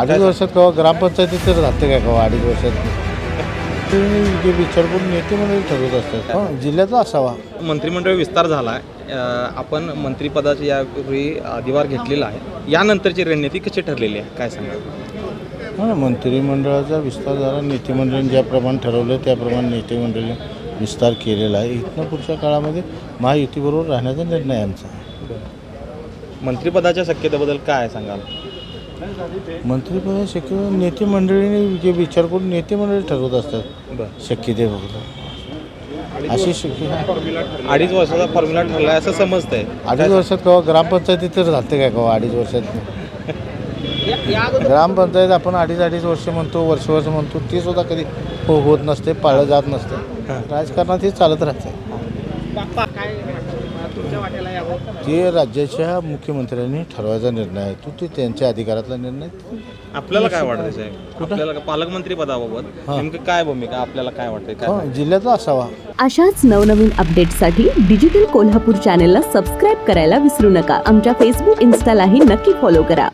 अडीच वर्षात केव्हा ग्रामपंचायतीत तर राहते काय केव्हा अडीच वर्षात? ते जे विचार करून नेते मंडळी ठरवत असतात. हो, जिल्ह्याचा असावा. मंत्रिमंडळ विस्तार झाला आहे. आपण मंत्रिपदाची यापूर्वी अधिभार घेतलेला आहे. यानंतरची रणनीती कशी ठरलेली आहे? काय सांगा हो मंत्रिमंडळाचा विस्तार झाला. नेते मंडळीने ज्याप्रमाणे ठरवलं त्याप्रमाणे नेते मंडळीने विस्तार केलेला आहे. इथनं पुढच्या काळामध्ये महायुतीबरोबर राहण्याचा निर्णय आहे. आमचा मंत्रिपदाच्या शक्यतेबद्दल काय सांगाल? मंत्रिपद शक्य नेते मंडळीने जे विचार करून नेते मंडळी ठरवत असतात. बरं. शक्यते फक्त. अशी शक्य अडीच वर्षाचा फॉर्म्युला ठरला असं समजतंय. अडीच वर्षात केव्हा ग्रामपंचायतीत तर राहते काय केव्हा अडीच वर्षात? ग्रामपंचायत आपण अडीच अडीच वर्ष म्हणतो वर्ष वर्ष म्हणतो ती सुद्धा कधी हो होत नसते पाळलं जात नसते. राजकारणात हे चालत राहते ते राज्याच्या मुख्यमंत्र्यांनी ठरवायचा निर्णय आहे तो ते त्यांच्या अधिकारातला निर्णय आपल्याला काय वाटतं साहेब? आपल्याला पालकमंत्री पदाबाबत? नेमकं काय भूमिका आपल्याला काय हो जिल्ह्याचा असावा. अशाच नवनवीन अपडेट्ससाठी डिजिटल कोल्हापूर चॅनेलला सबस्क्राईब करायला विसरू नका. आमच्या फेसबुक इन्स्टालाही नक्की फॉलो करा.